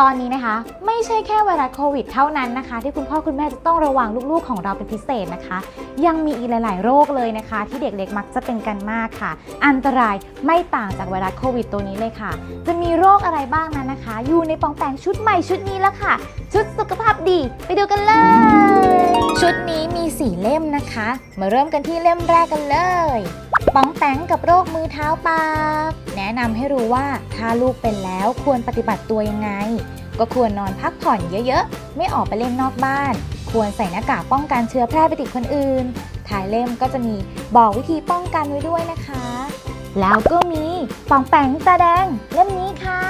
ตอนนี้นะคะ ไม่ใช่แค่ไวรัสโควิดเท่านั้นนะคะ ที่คุณพ่อคุณแม่จะต้องระวังลูกๆของเราเป็นพิเศษนะคะ ยังมีอีกหลาย ๆ โรคเลยนะคะ ที่เด็กเล็กมักจะเป็นกันมากค่ะ อันตรายไม่ต่างจากไวรัสโควิดตัวนี้เลยค่ะ จะมีโรคอะไรบ้างนั้นนะคะ อยู่ในปองแปงชุดใหม่ชุดนี้แล้วค่ะ ชุดสุขภาพดีไปดูกันเลย 4 เล่มนะคะ มาเริ่มกันที่เล่มแรกกันเลยป้องแป้งกับโรคมือเท้าปากแนะนำให้รู้ว่าถ้าลูกเป็นแล้วควรปฏิบัติตัวยังไง ก็ควรนอนพักผ่อนเยอะๆ ไม่ออกไปเล่นนอกบ้าน ควรใส่หน้ากากป้องกันเชื้อแพร่ไปติดคนอื่นท้ายเล่มก็จะมีบอกวิธีป้องกันไว้ด้วยนะคะ แล้วก็มีป๋องแปงตาแดงเล่มนี้ค่ะ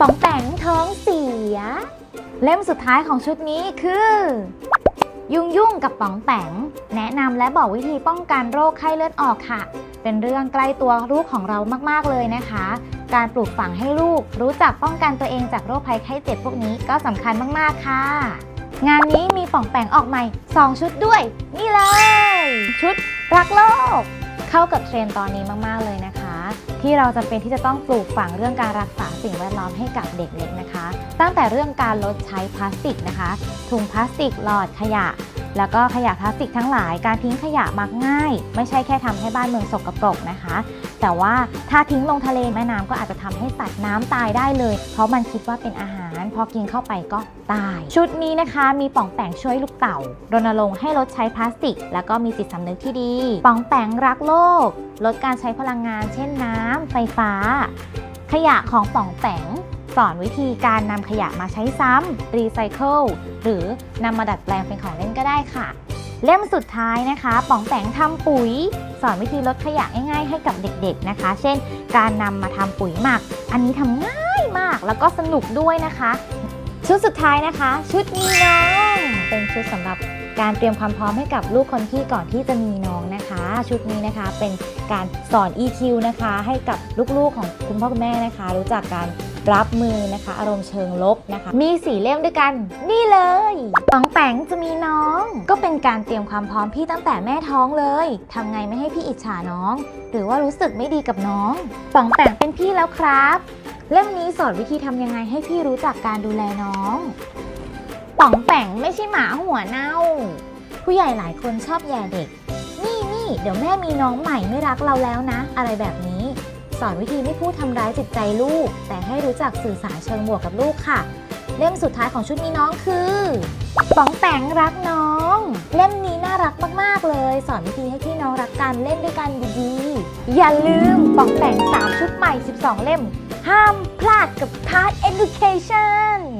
ป๋องแปงท้องเสีย เล่มสุดท้ายของชุดนี้คือ ยุ่งยุ่งกับป๋องแปงแนะนำและบอกวิธีป้องกันโรคไข้เลือดออกค่ะ เป็นเรื่องใกล้ตัวลูกของเรามากๆเลยนะคะ การปลูกฝังให้ลูกรู้จักป้องกันตัวเองจากโรคภัยไข้เจ็บพวกนี้ก็สำคัญมากๆค่ะ งานนี้มีป่องแปงออกใหม่ 2 ชุดด้วย นี่เลย ชุดรักโลก เข้ากับเทรนด์ตอนนี้มากๆเลยนะคะ ที่เราจำเป็นที่จะต้องปลูกฝังเรื่องการรักษาสิ่งแวดล้อมให้กับเด็กเล็กนะคะ ตั้งแต่เรื่องการลดใช้พลาสติกนะคะ ถุงพลาสติกหลอดขยะ แล้วก็ขยะพลาสติกทั้งหลาย การทิ้งขยะมักง่าย ไม่ใช่แค่ทำให้บ้านเมืองสกปรกนะคะ แต่ว่าถ้าทิ้งลงทะเลแม่น้ำก็อาจจะทำให้สัตว์น้ำตายได้เลย เพราะมันคิดว่าเป็นอาหาร พอกินเข้าไปก็ตาย ชุดนี้นะคะมีป่องแปงช่วยลูกเต่ารณรงค์ให้ลดใช้พลาสติก แล้วก็มีจิตสำนึกที่ดี ป่องแปงรักโลก ลดการใช้พลังงาน เช่นน้ำไฟฟ้า ขยะของป่องแปงสอนวิธีการนำขยะมาใช้ซ้ำรีไซเคิลหรือนำมาดัดแปลงเป็นของเล่นก็ได้ค่ะ เล่มสุดท้ายนะคะ ป๋องแปงทำปุ๋ย สอนวิธีลดขยะง่ายๆ ให้กับเด็กๆนะคะ เช่น การนำมาทำปุ๋ยหมัก อันนี้ทำง่าย มากแล้วก็สนุกด้วยนะคะ ชุดสุดท้ายนะคะ ชุดมีน้อง เป็นชุดสำหรับการเตรียมความพร้อมให้กับลูกคนที่ก่อนที่จะมีน้องนะคะ ชุดนี้นะคะเป็นการสอน EQ นะคะ ให้กับลูกๆของคุณพ่อคุณแม่นะคะ รู้จักการรับมือนะคะ อารมณ์เชิงลบนะคะ มีสีเล่มด้วยกัน นี่เลยป๋องแปงจะมีน้อง ก็เป็นการเตรียมความพร้อมพี่ตั้งแต่แม่ท้องเลยทำไงไม่ให้พี่อิจฉาน้อง หรือว่ารู้สึกไม่ดีกับน้องป๋องแปงเป็นพี่แล้วครับ เล่มนี้สอนวิธีทำยังไงให้พี่รู้จักการดูแลน้อง ป๋องแป๋งไม่ใช่หมาหัวเน่า ผู้ใหญ่หลายคนชอบแย่เด็ก นี่นี่เดี๋ยวแม่มีน้องใหม่ไม่รักเราแล้วนะ อะไรแบบนี้ สอนวิธีไม่พูดทำร้ายจิตใจลูก แต่ให้รู้จักสื่อสารเชิงบวกกับลูกค่ะ เล่มสุดท้ายของชุดนี้น้องคือป๋องแป๋งรักน้อง เล่มนี้น่ารักมาก ๆ เลย สอนวิธีให้พี่น้องรักกันเล่นด้วยกันดีๆ อย่าลืมป๋องแป๋ง3ชุดใหม่ 12 เล่ม ห้ามพลาดกับ Card Education